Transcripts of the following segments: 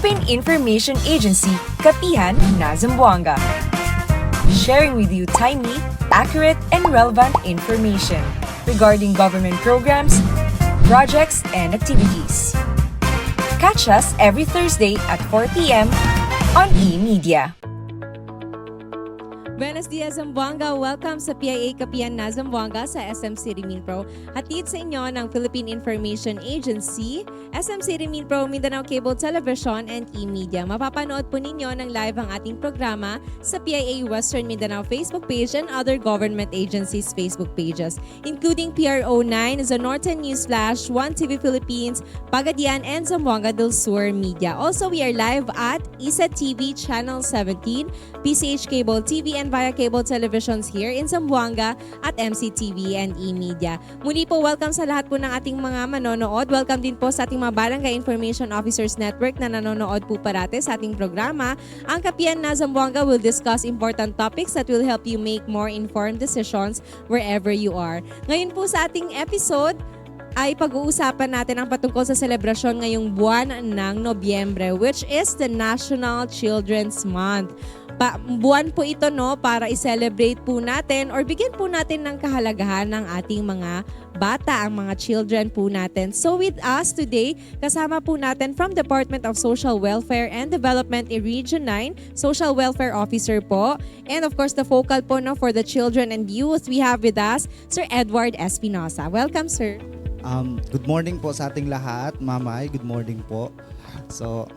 Philippine Information Agency, Kapihan na Zamboanga. Sharing with you timely, accurate, and relevant information regarding government programs, projects, and activities. Catch us every Thursday at 4 p.m. on e-media. Buenos dias, Zamboanga. Welcome sa PIA Kapihan na Zamboanga sa SM City Minpro. Hatid sa inyo ng Philippine Information Agency, SM City Minpro, Mindanao Cable Television, and e-media. Mapapanood po ninyo ng live ang ating programa sa PIA Western Mindanao Facebook page and other government agencies' Facebook pages, including PRO9, The Northern News Flash, One TV Philippines, Pagadian, and Zamboanga del Sur Media. Also, we are live at ISA TV Channel 17, PCH Cable TV, and via cable televisions here in Zamboanga at MCTV and E-Media. Muli po, welcome sa lahat po ng ating mga manonood. Welcome din po sa ating mga Barangay Information Officers Network na nanonood po parate sa ating programa. Ang Kapian na Zamboanga will discuss important topics that will help you make more informed decisions wherever you are. Ngayon po sa ating episode, ay pag-uusapan natin ang patungkol sa selebrasyon ngayong buwan ng Nobyembre which is the National Children's Month. Pa- buwan po ito no para i-celebrate po natin or bigyan po natin ng kahalagahan ng ating mga bata, ang mga children po natin. So with us today, kasama po natin from Department of Social Welfare and Development in Region 9, Social Welfare Officer po. And of course, the focal po no, for the children and youth, we have with us Sir Edward Espinosa. Welcome, sir. Um, good morning po sa ating lahat. Mamay, good morning po. So,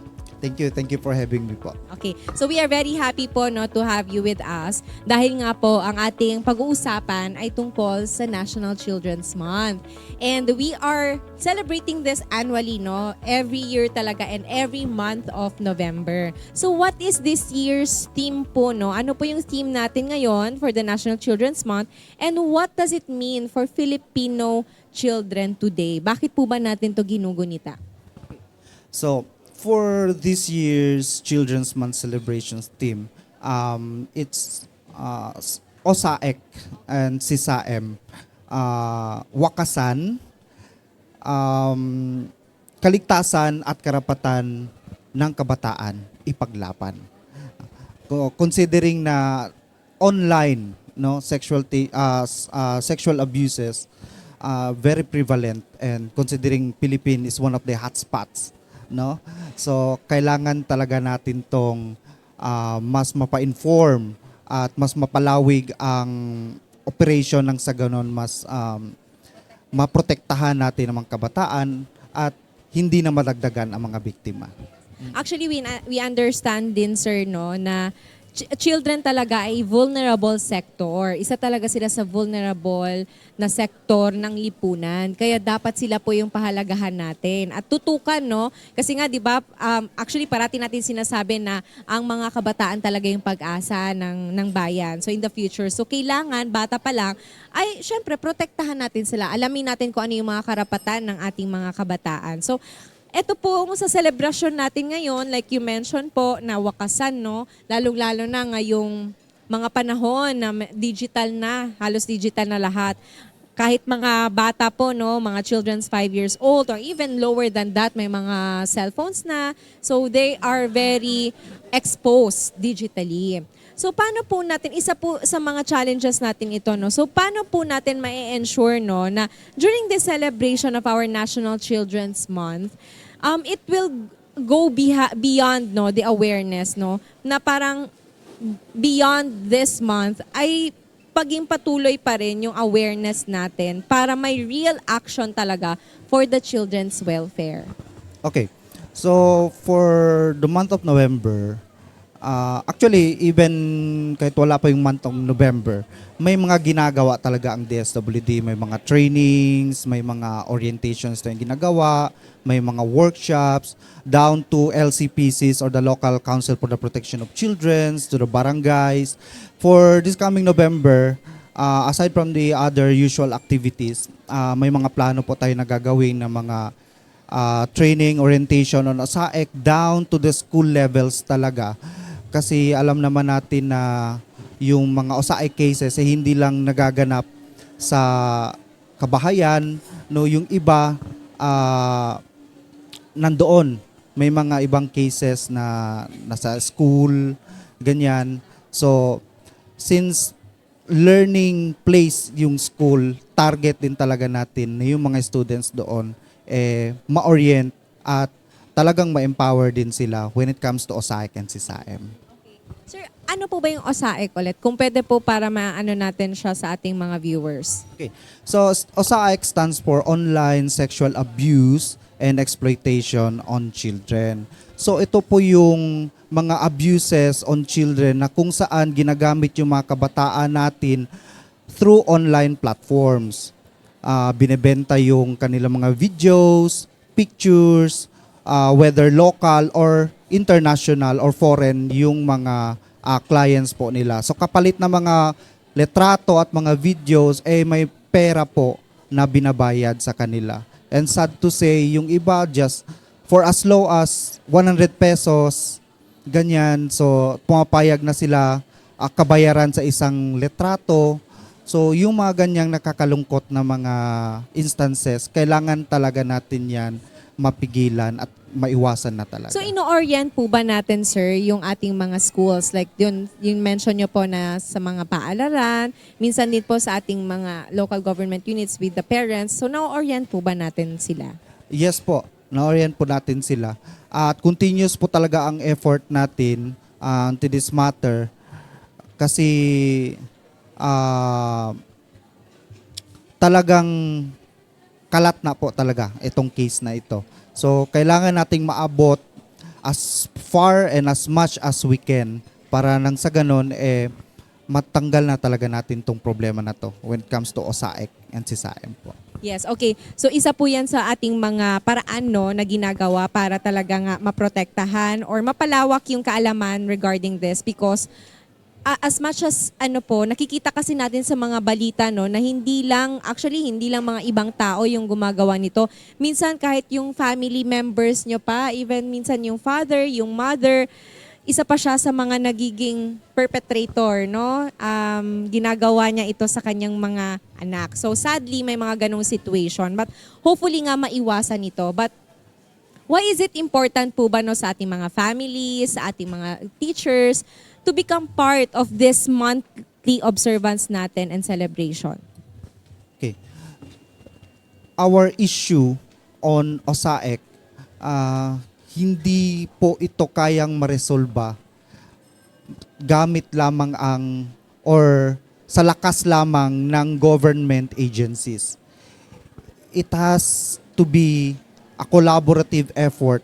thank you. Thank you for having me po. Okay. So we are very happy po no to have you with us dahil nga po ang ating pag-uusapan ay tungkol sa National Children's Month. And we are celebrating this annually no every year talaga and every month of November. So what is this year's theme po no? Ano po yung theme natin ngayon for the National Children's Month and what does it mean for Filipino children today? Bakit po ba natin to ginugunita? So, for this year's Children's Month celebrations theme, um, it's uh, OSAEC and SISAM. Uh, wakasan, um, kaligtasan at karapatan ng kabataan ipaglaban. Co- Considering na online no sexual uh, uh, sexual abuses uh, very prevalent and considering Philippine is one of the hotspots no so kailangan talaga natin tong uh, mas mapa-inform at mas mapalawig ang operation ng sa ganon mas um, maprotektahan natin ang mga kabataan at hindi na madagdagan ang mga biktima. Actually, we, we understand din, sir, no, na ch- children talaga ay vulnerable sector. Isa talaga sila sa vulnerable na sektor ng lipunan. Kaya dapat sila po yung pahalagahan natin. At tutukan, no? Kasi nga, di ba, um, actually, parati natin sinasabi na ang mga kabataan talaga yung pag-asa ng, ng bayan. So, in the future. So, kailangan, bata pa lang, ay, syempre, protektahan natin sila. Alamin natin kung ano yung mga karapatan ng ating mga kabataan. So, ito po sa selebrasyon natin ngayon, like you mentioned po, na wakasan, no? Lalong-lalo na ngayong mga panahon na digital na, halos digital na lahat. Kahit mga bata po, no, mga children's 5 years old or even lower than that, may mga cellphones na. So they are very exposed digitally. So paano po natin, isa po sa mga challenges natin ito, no? So paano po natin ma-ensure, no, na during the celebration of our National Children's Month, um, it will go beha- beyond, no, the awareness, no, na parang beyond this month ay paging patuloy pa rin yung awareness natin para may real action talaga for the children's welfare. Okay. So for the month of November, uh, actually even kahit wala pa yung month of November, may mga ginagawa talaga ang DSWD, may mga trainings, may mga orientations na yung ginagawa, may mga workshops down to LCPCs or the local council for the protection of children to the barangays. For this coming November, uh, aside from the other usual activities, uh, may mga plano po tayo na gagawin na mga uh, training, orientation on ASAEC down to the school levels talaga. Kasi alam naman natin na yung mga OSAEC cases eh, hindi lang nagaganap sa kabahayan, no, yung iba ah, nandoon may mga ibang cases na nasa school, ganyan. So, since learning place yung school, target din talaga natin na yung mga students doon eh ma-orient at talagang ma-empower din sila when it comes to OSAIC and CSAM. Sir, ano po ba yung OSAIC ulit? Kung pwede po para maano natin siya sa ating mga viewers. Okay. So OSAIC stands for Online Sexual Abuse and Exploitation on Children. So ito po yung mga abuses on children na kung saan ginagamit yung mga kabataan natin through online platforms. Ah, binebenta yung kanilang mga videos, pictures, ah, whether local or international or foreign yung mga ah, clients po nila. So kapalit na mga letrato at mga videos eh may pera po na binabayad sa kanila. And sad to say, yung iba just for as low as 100 pesos, ganyan. So pumapayag na sila ah, kabayaran sa isang letrato. So yung mga ganyang nakakalungkot na mga instances, kailangan talaga natin yan mapigilan at maiwasan na talaga. So ino-orient po ba natin sir yung ating mga schools like yun yung mention nyo po na sa mga paaralan, minsan din po sa ating mga local government units with the parents. So na-orient po ba natin sila? Yes po, na-orient po natin sila. At continuous po talaga ang effort natin uh, to this matter kasi ah, talagang kalat na po talaga itong case na ito. So, kailangan nating maabot as far and as much as we can para nang sa ganun, eh, matanggal na talaga natin tong problema na to when it comes to OSAIC and CSAM po. Yes, okay. So isa po yan sa ating mga paraan no, na ginagawa para talaga nga maprotektahan or mapalawak yung kaalaman regarding this because a- as much as ano po, nakikita kasi natin sa mga balita no na hindi lang actually hindi lang mga ibang tao yung gumagawa nito. Minsan kahit yung family members nyo pa, even minsan yung father, yung mother, isa pa siya sa mga nagiging perpetrator, no? Um, ginagawa niya ito sa kanyang mga anak. So sadly, may mga ganong situation. But hopefully nga maiwasan ito. But why is it important po ba no, sa ating mga families, sa ating mga teachers, to become part of this monthly observance natin and celebration? Okay. Our issue on OSAEC, ah, hindi po ito kayang maresolba gamit lamang ang or sa lakas lamang ng government agencies. It has to be a collaborative effort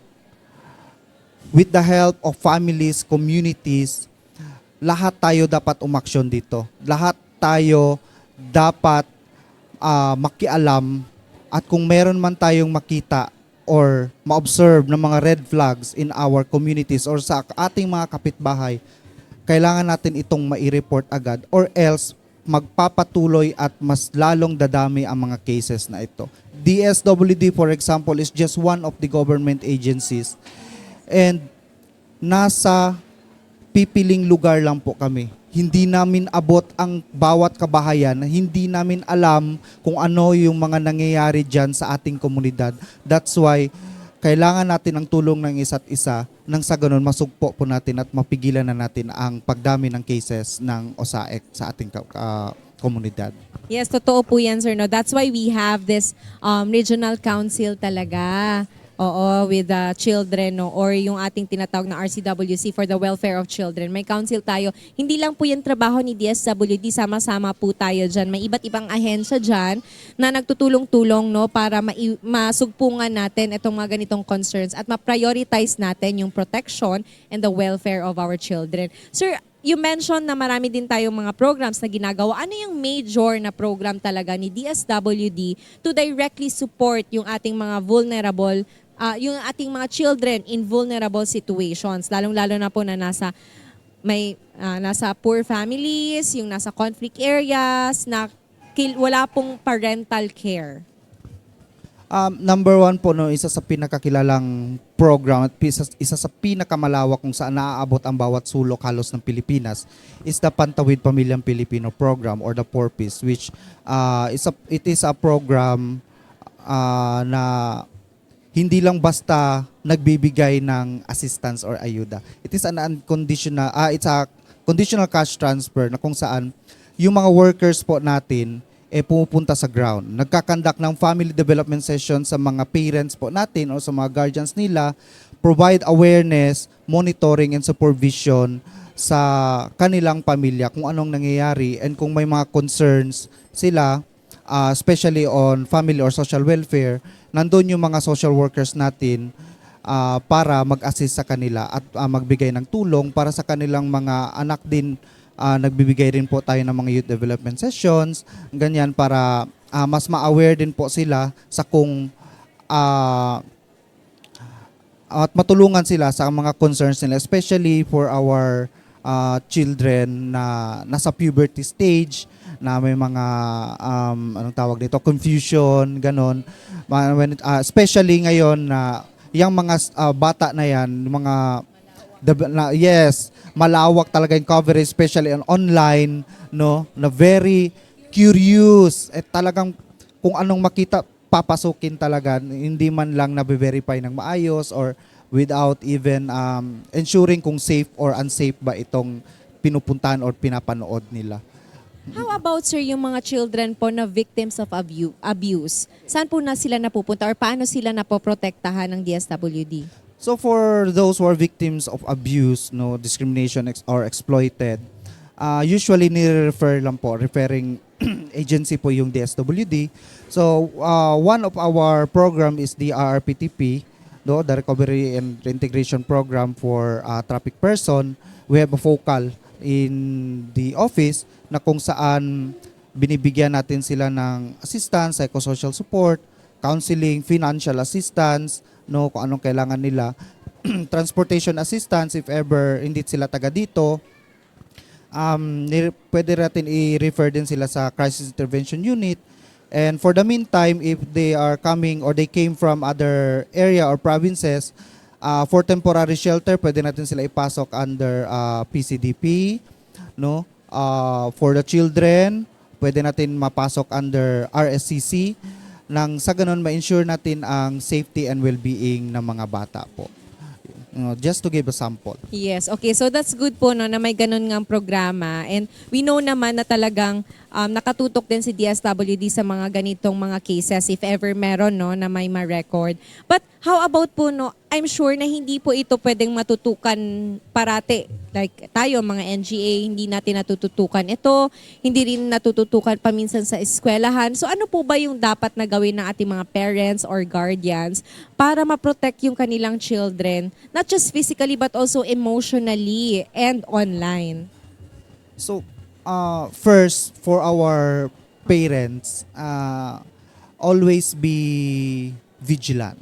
with the help of families, communities, lahat tayo dapat umaksyon dito. Lahat tayo dapat ah, makialam at kung meron man tayong makita or ma-observe ng mga red flags in our communities or sa ating mga kapitbahay, kailangan natin itong mai-report agad or else magpapatuloy at mas lalong dadami ang mga cases na ito. DSWD for example is just one of the government agencies and nasa pipiling lugar lang po kami. Hindi namin abot ang bawat kabahayan. Hindi namin alam kung ano yung mga nangyayari dyan sa ating komunidad. That's why kailangan natin ang tulong ng isa't isa nang sa ganun masugpo po natin at mapigilan na natin ang pagdami ng cases ng OSAEC sa ating ah, komunidad. Yes, totoo po yan, sir. No? That's why we have this um, regional council talaga. Oo, with the children no? or yung ating tinatawag na RCWC for the welfare of children. May council tayo. Hindi lang po yung trabaho ni DSWD, sama-sama po tayo dyan. May iba't ibang ahensya dyan na nagtutulong-tulong no, para mai- masugpungan natin itong mga ganitong concerns at ma-prioritize natin yung protection and the welfare of our children. Sir, you mentioned na marami din tayong mga programs na ginagawa. Ano yung major na program talaga ni DSWD to directly support yung ating mga vulnerable, ah, yung ating mga children in vulnerable situations, lalong-lalo na po na nasa may ah, nasa poor families, yung nasa conflict areas, na wala pong parental care. Um, number one po, no, isa sa pinakakilalang program at isa, isa sa pinakamalawak kung saan naaabot ang bawat sulok halos ng Pilipinas is the Pantawid Pamilyang Pilipino Program or the PORPIS which uh, is a, it is a program uh, na hindi lang basta nagbibigay ng assistance or ayuda. It is an unconditional, ah, it's a conditional cash transfer na kung saan yung mga workers po natin eh pumupunta sa ground. Nagkakandak ng family development session sa mga parents po natin o sa mga guardians nila, provide awareness, monitoring and supervision sa kanilang pamilya kung anong nangyayari and kung may mga concerns sila uh, especially on family or social welfare, nandun yung mga social workers natin uh, para mag-assist sa kanila at uh, magbigay ng tulong para sa kanilang mga anak din. Uh, nagbibigay rin po tayo ng mga youth development sessions, ganyan para uh, mas ma-aware din po sila sa kung uh, at matulungan sila sa mga concerns nila, especially for our uh, children na nasa puberty stage, na may mga um, anong tawag dito? Confusion ganon. When ah, especially ngayon na yung mga ah, bata na yan mga the- na, yes malawak talaga yung coverage especially on online no? Na very curious. At talagang kung anong makita papasukin talaga. Hindi man lang na-verify ng maayos or without even um, ensuring kung safe or unsafe ba itong pinupuntahan or pinapanood nila. How about sir yung mga children po na victims of abu- abuse? Saan po na sila napupunta or paano sila napoprotektahan ng DSWD? So for those who are victims of abuse, no discrimination ex- or exploited, uh, usually ni-refer lang po, referring agency po yung DSWD. So uh, one of our program is the RRPTP, no, the Recovery and Reintegration Program for uh, Traffic Person. We have a focal in the office na kung saan binibigyan natin sila ng assistance, psychosocial support, counseling, financial assistance, no, kung anong kailangan nila, transportation assistance if ever hindi sila taga dito. Um, pwede natin i-refer din sila sa crisis intervention unit. And for the meantime, if they are coming or they came from other area or provinces, uh, for temporary shelter, pwede natin sila ipasok under uh, PCDP, no? Uh, for the children, pwede natin mapasok under RSCC nang sa ganun ma-ensure natin ang safety and well-being ng mga bata po. You know, just to give a sample. Yes, okay. So that's good po no, na may ganun ngang programa. And we know naman na talagang um, nakatutok din si DSWD sa mga ganitong mga cases if ever meron no, na may ma-record. But how about po, no, I'm sure na hindi po ito pwedeng matutukan parati. Like tayo, mga NGA, hindi natin natututukan ito. Hindi rin natututukan paminsan sa eskwelahan. So ano po ba yung dapat na gawin ng ating mga parents or guardians para ma-protect yung kanilang children, not just physically but also emotionally and online? So, uh, first, for our parents, uh, always be vigilant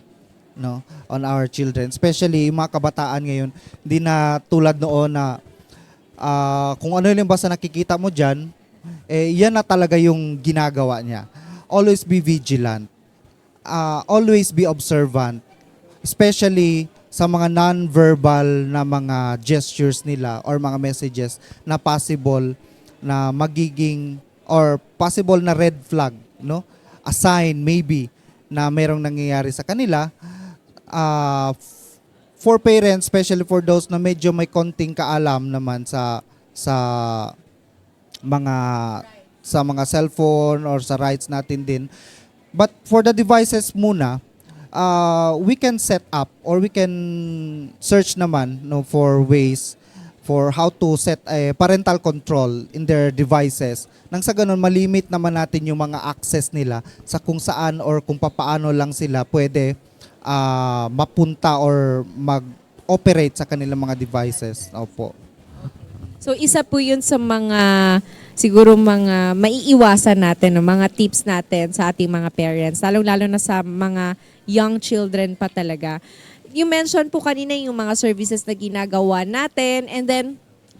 no on our children. Especially yung mga kabataan ngayon hindi na tulad noon na ah, kung ano yung basta nakikita mo diyan eh yan na talaga yung ginagawa niya. Always be vigilant. Ah, always be observant. Especially sa mga non-verbal na mga gestures nila or mga messages na possible na magiging or possible na red flag, no? A sign maybe na merong nangyayari sa kanila. F- for parents, especially for those na medyo may konting kaalam naman sa sa mga sa mga cellphone or sa rights natin din. But for the devices muna, uh, we can set up or we can search naman no for ways for how to set a parental control in their devices. Nang sa ganun, malimit naman natin yung mga access nila sa kung saan or kung papaano lang sila pwede ah, mapunta or mag-operate sa kanilang mga devices. Opo. So isa po yun sa mga siguro mga maiiwasan natin, mga tips natin sa ating mga parents, lalong-lalo na sa mga young children pa talaga. You mentioned po kanina yung mga services na ginagawa natin and then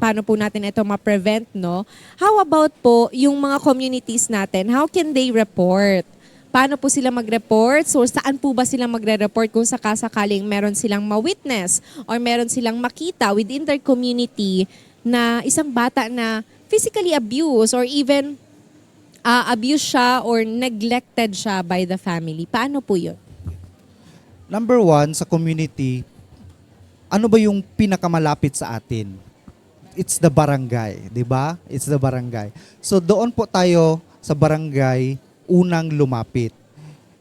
paano po natin ito ma-prevent, no? How about po yung mga communities natin? How can they report? Paano po sila mag-report? So saan po ba sila magre-report kung sakasakaling meron silang ma-witness or meron silang makita within their community na isang bata na physically abused or even uh, abused siya or neglected siya by the family. Paano po yun? Number one, sa community, ano ba yung pinakamalapit sa atin? It's the barangay, di ba? It's the barangay. So doon po tayo sa barangay unang lumapit.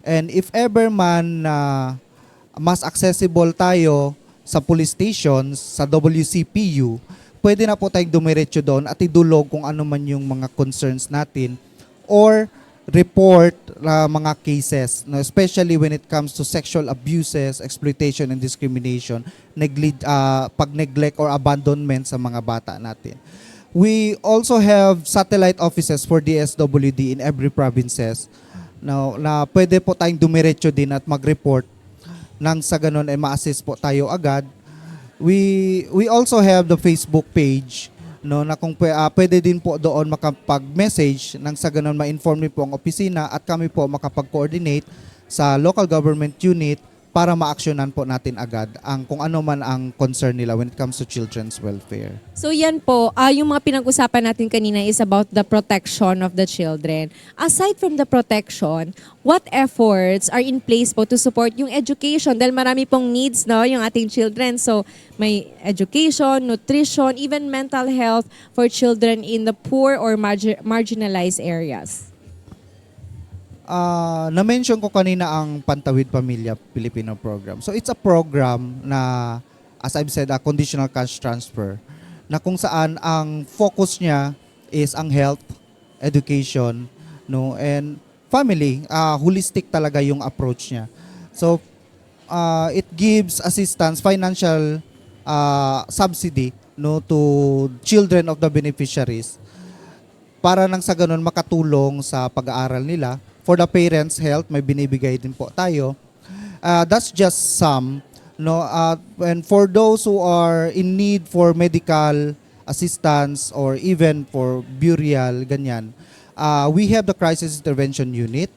And if ever man na mas accessible tayo sa police stations, sa WCPU, pwede na po tayong dumiretso doon at idulog kung ano man yung mga concerns natin or report uh, mga cases, no, especially when it comes to sexual abuses, exploitation and discrimination, neglect, uh, pag-neglect or abandonment sa mga bata natin. We also have satellite offices for DSWD in every provinces no, na pwede po tayong dumiretso din at mag-report nang sa ganun ay ma-assist po tayo agad. We we also have the Facebook page no na kung pwe- ah, pwede din po doon makapag-message nang sa ganun ma-inform niyo po ang opisina at kami po makapag-coordinate sa local government unit para ma-actionan po natin agad ang kung ano man ang concern nila when it comes to children's welfare. So yan po, ah yung mga pinag-usapan natin kanina is about the protection of the children. Aside from the protection, what efforts are in place po to support yung education? Dahil marami pong needs no, yung ating children. So may education, nutrition, even mental health for children in the poor or margi- marginalized areas. Ah, na-mention ko kanina ang Pantawid Pamilya Filipino program. So it's a program na as I've said, a conditional cash transfer na kung saan ang focus niya is ang health, education, no, and family. Ah, holistic talaga yung approach niya. So uh, it gives assistance, financial uh, subsidy no to children of the beneficiaries para nang sa ganun makatulong sa pag-aaral nila. For the parents' health, may binibigay din po tayo. Uh, that's just some. No, uh, and for those who are in need for medical assistance or even for burial, ganyan, uh, we have the Crisis Intervention Unit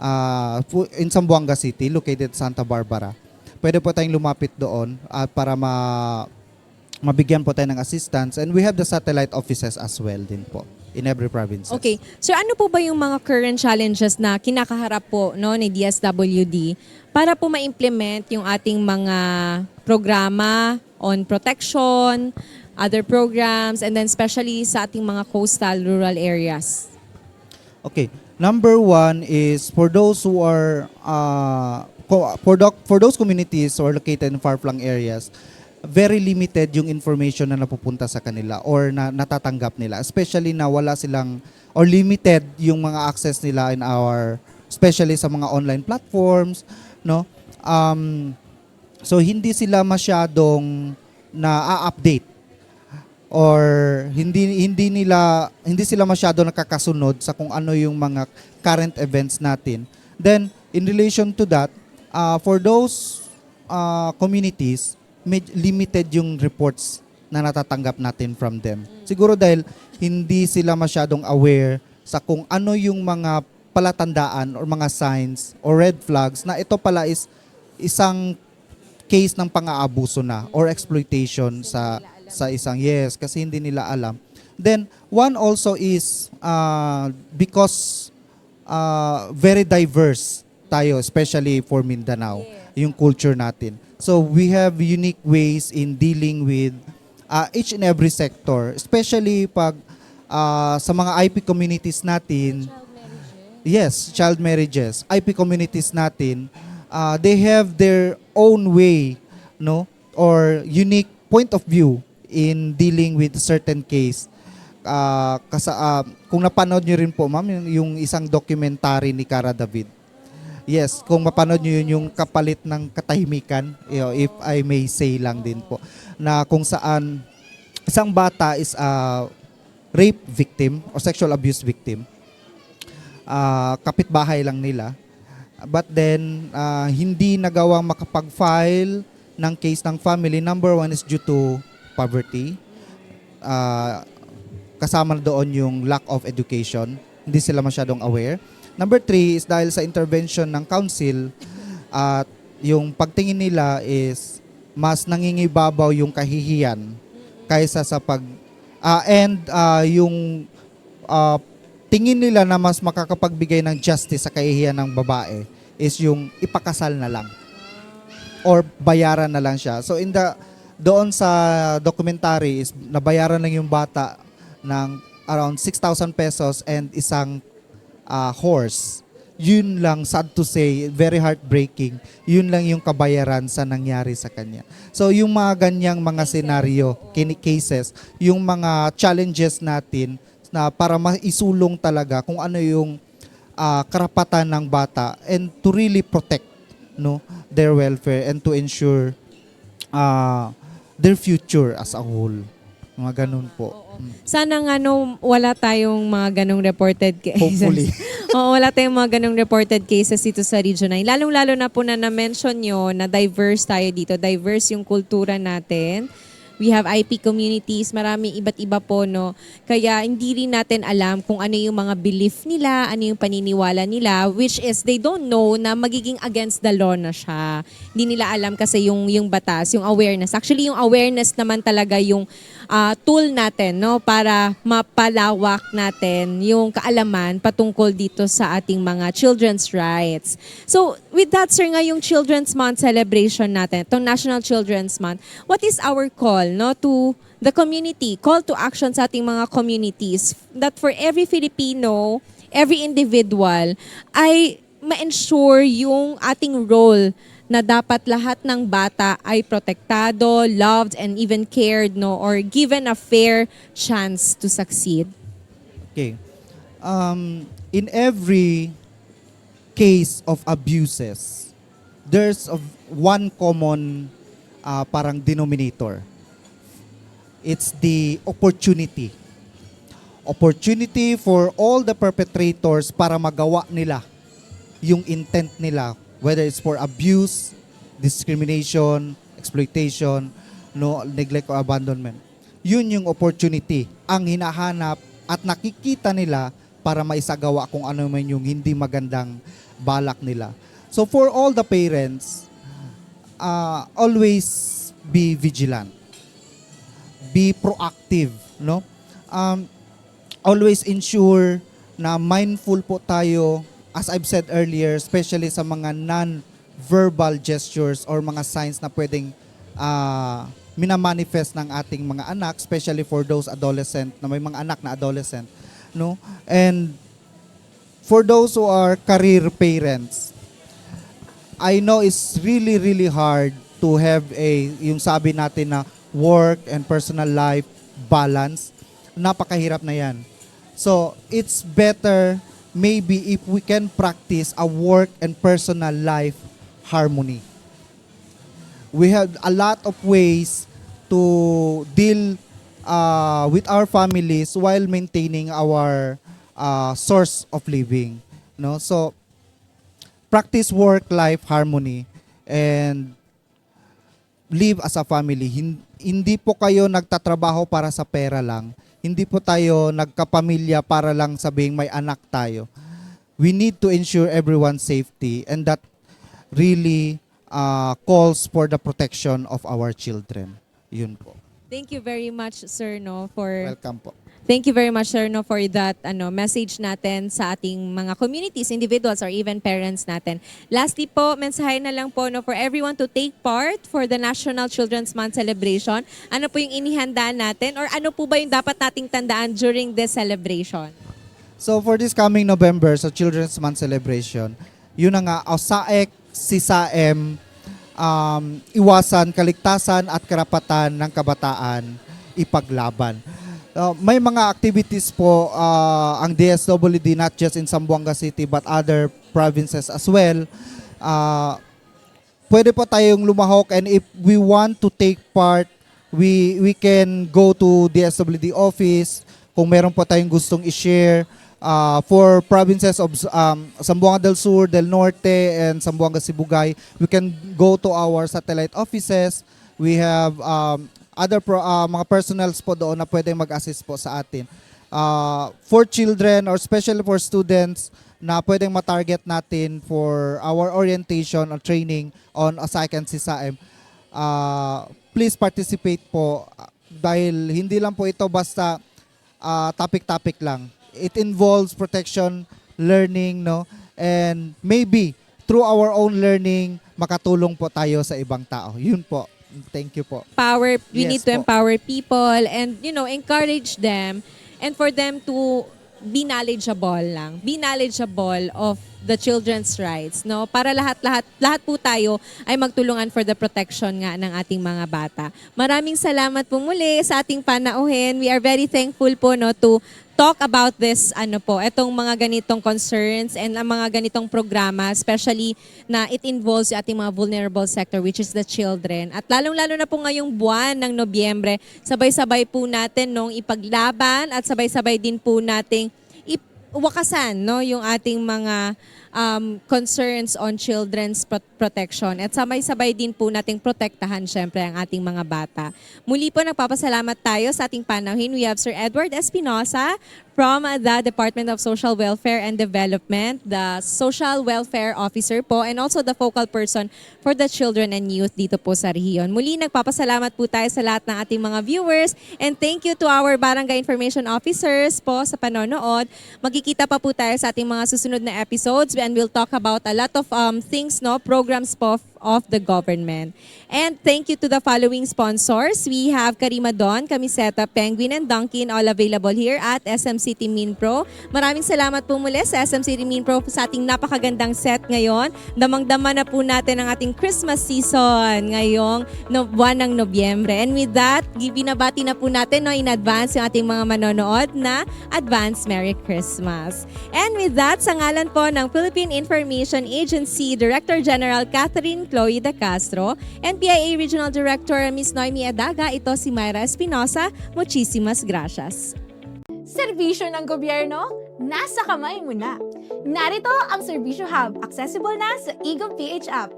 uh, in Zamboanga City, located Santa Barbara. Pwede po tayong lumapit doon at para ma mabigyan po tayo ng assistance and we have the satellite offices as well din po in every province. Okay. So ano po ba yung mga current challenges na kinakaharap po no ni DSWD para po ma-implement yung ating mga programa on protection, other programs, and then especially sa ating mga coastal rural areas? Okay. Number one is for those who are uh, for for those communities who are located in far-flung areas, very limited yung information na napupunta sa kanila or na natatanggap nila. Especially na wala silang or limited yung mga access nila in our especially sa mga online platforms, no? Um, so hindi sila masyadong na-update or hindi hindi nila hindi sila masyado nakakasunod sa kung ano yung mga current events natin. Then in relation to that, uh, for those uh, communities, med- limited yung reports na natatanggap natin from them. Siguro dahil hindi sila masyadong aware sa kung ano yung mga palatandaan or mga signs or red flags na ito pala is isang case ng pang-aabuso na or exploitation sa sa isang yes kasi hindi nila alam. Then one also is uh, because uh, very diverse tayo especially for Mindanao yung culture natin. So we have unique ways in dealing with uh, each and every sector especially pag uh, sa mga IP communities natin Yes, child marriages. IP communities natin, uh, they have their own way, no, or unique point of view in dealing with certain case. Uh, kasa, uh, kung napanood nyo rin po, ma'am, yung, yung isang documentary ni Cara David. Yes, kung mapanood nyo yun, yung kapalit ng katahimikan, you know, if I may say lang din po, na kung saan isang bata is a rape victim or sexual abuse victim ah, kapitbahay lang nila. But then, ah, hindi nagawang makapag-file ng case ng family. Number one is due to poverty. Ah, kasama doon yung lack of education. Hindi sila masyadong aware. Number three is dahil sa intervention ng council at yung pagtingin nila is mas nangingibabaw yung kahihiyan kaysa sa pag ah, and ah, yung ah, tingin nila na mas makakapagbigay ng justice sa kahihiyan ng babae is yung ipakasal na lang. or bayaran na lang siya. So in the doon sa documentary is nabayaran lang yung bata ng around 6,000 pesos and isang ah, horse. Yun lang, sad to say, very heartbreaking. Yun lang yung kabayaran sa nangyari sa kanya. So yung mga ganyang mga senaryo, cases, yung mga challenges natin na para maisulong talaga kung ano yung ah, karapatan ng bata and to really protect no their welfare and to ensure ah, their future as a whole. Mga ganun po. Sana nga no, wala tayong mga ganong reported cases. Hopefully. Oo, wala tayong mga ganong reported cases dito sa Region 9. Lalong-lalo na po na na-mention nyo na diverse tayo dito. Diverse yung kultura natin. We have IP communities, marami iba't iba po, no? Kaya hindi rin natin alam kung ano yung mga belief nila, ano yung paniniwala nila, which is they don't know na magiging against the law na siya. Hindi nila alam kasi yung, yung batas, yung awareness. Actually, yung awareness naman talaga yung ah, tool natin, no? Para mapalawak natin yung kaalaman patungkol dito sa ating mga children's rights. So, with that, sir, nga yung Children's Month celebration natin, itong National Children's Month, what is our call, no, to the community, call to action sa ating mga communities that for every Filipino, every individual, ay ma-ensure yung ating role na dapat lahat ng bata ay protektado, loved, and even cared, no, or given a fair chance to succeed. Okay. Um, in every case of abuses, there's of one common uh, parang denominator. It's the opportunity. Opportunity for all the perpetrators para magawa nila yung intent nila, whether it's for abuse, discrimination, exploitation, no neglect or abandonment. Yun yung opportunity ang hinahanap at nakikita nila para maisagawa kung ano man yung hindi magandang balak nila. So for all the parents, uh, always be vigilant. Be proactive, no? Um, always ensure na mindful po tayo as I've said earlier, especially sa mga non-verbal gestures or mga signs na pwedeng ah, minamanifest ng ating mga anak, especially for those adolescent na may mga anak na adolescent, no? And for those who are career parents, I know it's really really hard to have a yung sabi natin na work and personal life balance. Napakahirap na 'yan. So, it's better maybe if we can practice a work and personal life harmony. We have a lot of ways to deal uh, with our families while maintaining our uh, source of living. No? So, practice work-life harmony and live as a family. Hin- Hindi po kayo nagtatrabaho para sa pera lang. Hindi po tayo nagkapamilya para lang sabing may anak tayo. We need to ensure everyone's safety and that really uh, calls for the protection of our children. Yun po. Thank you very much, sir, no, for Welcome po. Thank you very much, sir, no, for that ano, message natin sa ating mga communities, individuals, or even parents natin. Lastly po, mensahe na lang po no, for everyone to take part for the National Children's Month celebration. Ano po yung inihanda natin or ano po ba yung dapat nating tandaan during this celebration? So for this coming November, sa Children's Month celebration, yun na nga, OSAEC, SISAM, um, iwasan kaligtasan at karapatan ng kabataan ipaglaban. Uh, may mga activities po uh, ang DSWD not just in Zamboanga City but other provinces as well. Uh, pwede po tayong lumahok and if we want to take part, we we can go to DSWD office kung meron po tayong gustong i-share uh, for provinces of um, Zamboanga del Sur, del Norte, and Zamboanga Sibugay. We can go to our satellite offices. We have um, other pro, uh, mga personals po doon na pwedeng mag-assist po sa atin. Uh, for children or especially for students na pwedeng ma-target natin for our orientation or training on ASAC and CISAM, uh, please participate po dahil hindi lang po ito basta uh, topic-topic lang. It involves protection, learning, no? And maybe through our own learning, makatulong po tayo sa ibang tao. Yun po. Thank you po. Power, we Yes need to po. empower people and, you know, encourage them and for them to be knowledgeable lang. Be knowledgeable of the children's rights, no? Para lahat-lahat lahat po tayo ay magtulungan for the protection nga ng ating mga bata. Maraming salamat po muli sa ating panauhin. We are very thankful po no to talk about this ano po, etong mga ganitong concerns and ang mga ganitong programa, especially na it involves yung ating mga vulnerable sector which is the children. At lalong-lalo na po ngayong buwan ng Nobyembre, sabay-sabay po natin nung ipaglaban at sabay-sabay din po nating wakasan no yung ating mga um, concerns on children's protection at sabay-sabay din po nating protektahan syempre ang ating mga bata. Muli po nagpapasalamat tayo sa ating panauhin. We have Sir Edward Espinosa from the Department of Social Welfare and Development, the Social Welfare Officer po and also the focal person for the children and youth dito po sa rehiyon. Muli nagpapasalamat po tayo sa lahat ng ating mga viewers and thank you to our barangay information officers po sa panonood. Magkikita pa po tayo sa ating mga susunod na episodes and we'll talk about a lot of um, things, no, programs po of the government. And thank you to the following sponsors. We have Karima Don, Kamiseta, Penguin, and Dunkin all available here at SM City Minpro. Maraming salamat po muli sa SM City Minpro sa ating napakagandang set ngayon. Damang-dama na po natin ang ating Christmas season ngayong no, buwan ng Nobyembre. And with that, binabati na po natin no, in advance yung ating mga manonood na Advance Merry Christmas. And with that, sa ngalan po ng Philippine Information Agency Director General Catherine Chloe De Castro and PIA Regional Director Ms. Noemi Adaga, ito si Myra Espinosa. Muchísimas gracias. Serbisyo ng gobyerno, nasa kamay mo na. Narito ang Serbisyo Hub, accessible na sa Eagle PH app.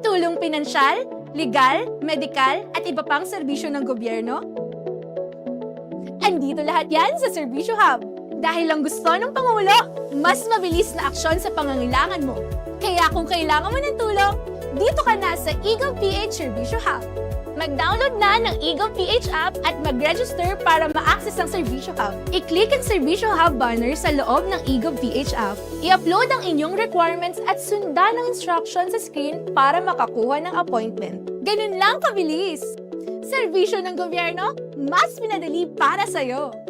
Tulong pinansyal, legal, medikal, at iba pang serbisyo ng gobyerno. Andito lahat yan sa Serbisyo Hub. Dahil ang gusto ng Pangulo, mas mabilis na aksyon sa pangangailangan mo. Kaya kung kailangan mo ng tulong, dito ka na sa Eagle PH Serbisyo Hub. Mag-download na ng Eagle PH app at mag-register para ma-access ang Serbisyo Hub. I-click ang Serbisyo Hub banner sa loob ng Eagle PH app. I-upload ang inyong requirements at sundan ang instructions sa screen para makakuha ng appointment. Ganun lang kabilis! Serbisyo ng gobyerno, mas pinadali para sa'yo!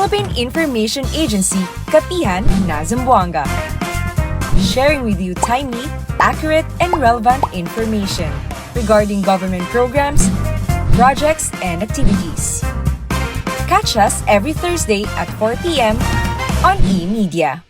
Philippine Information Agency, Kapihan na Zamboanga. Sharing with you timely, accurate, and relevant information regarding government programs, projects, and activities. Catch us every Thursday at 4 p.m. on eMedia.